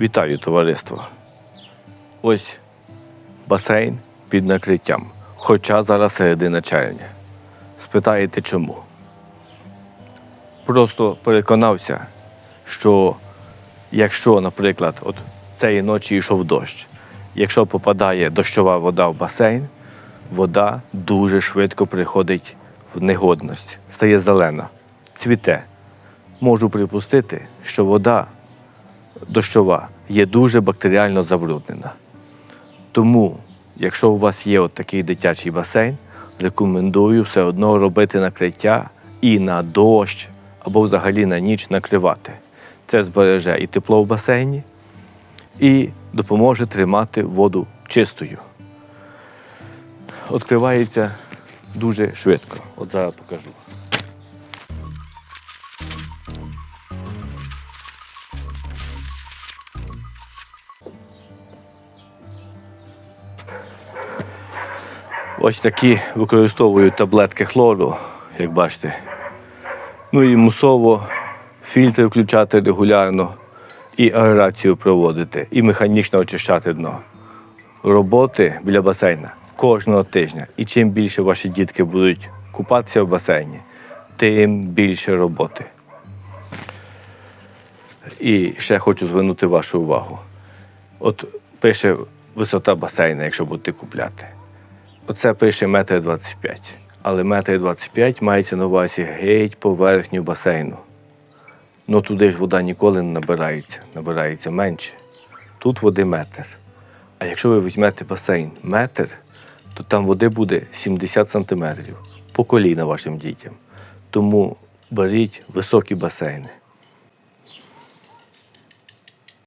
Вітаю, товариство. Ось басейн під накриттям, хоча зараз середина червня. Спитаєте чому? Просто переконався, що якщо, наприклад, от цієї ночі йшов дощ, якщо попадає дощова вода в басейн, вода дуже швидко приходить в негодність, стає зелена, цвіте. Можу припустити, що вода дощова є дуже бактеріально забруднена. Тому, якщо у вас є от такий дитячий басейн, рекомендую все одно робити накриття і на дощ або взагалі на ніч накривати. Це збереже і тепло в басейні, і допоможе тримати воду чистою. Відкривається дуже швидко. От зараз покажу. Ось такі використовую таблетки хлору, як бачите. Ну і мусово фільтри включати регулярно, і аерацію проводити, і механічно очищати дно. Роботи біля басейна кожного тижня. І чим більше ваші дітки будуть купатися в басейні, тим більше роботи. І ще хочу звернути вашу увагу. От пише висота басейна, якщо будете купляти. Оце пише метр 25. Але метр 25 мається на увазі геть поверхню басейну. Ну туди ж вода ніколи не набирається, набирається менше. Тут води метр. А якщо ви візьмете басейн метр, то там води буде 70 сантиметрів по коліна вашим дітям. Тому беріть високі басейни.